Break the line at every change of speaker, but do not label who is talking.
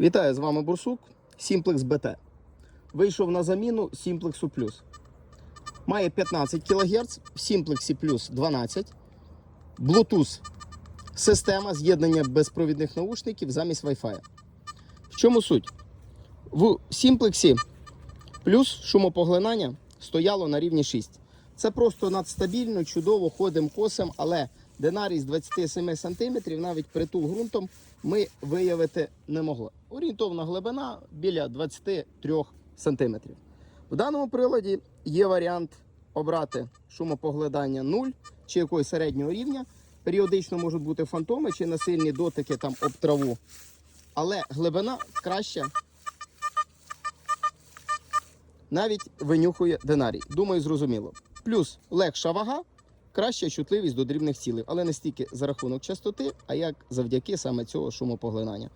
Вітаю з вами Бурсук, Simplex BT. Вийшов на заміну Simplexу Plus. Має 15 кГц, в Simplexі Plus 12. Bluetooth система з'єднання безпровідних наушників замість Wi-Fi. В чому суть? В Simplexі Plus шумопоглинання стояло на рівні 6. Це просто надстабільно, чудово, ходимо косим, але динарій з 27 см, навіть притул ґрунтом, ми виявити не могли. Орієнтовна глибина біля 23 см. В даному приладі є варіант обрати шумопоглядання 0 чи якогось середнього рівня. Періодично можуть бути фантоми чи насильні дотики там об траву. Але глибина краща. Навіть винюхує динарій. Думаю, зрозуміло. Плюс легша вага, краща чутливість до дрібних цілей, але не стільки за рахунок частоти, а як завдяки саме цього шумопоглинання.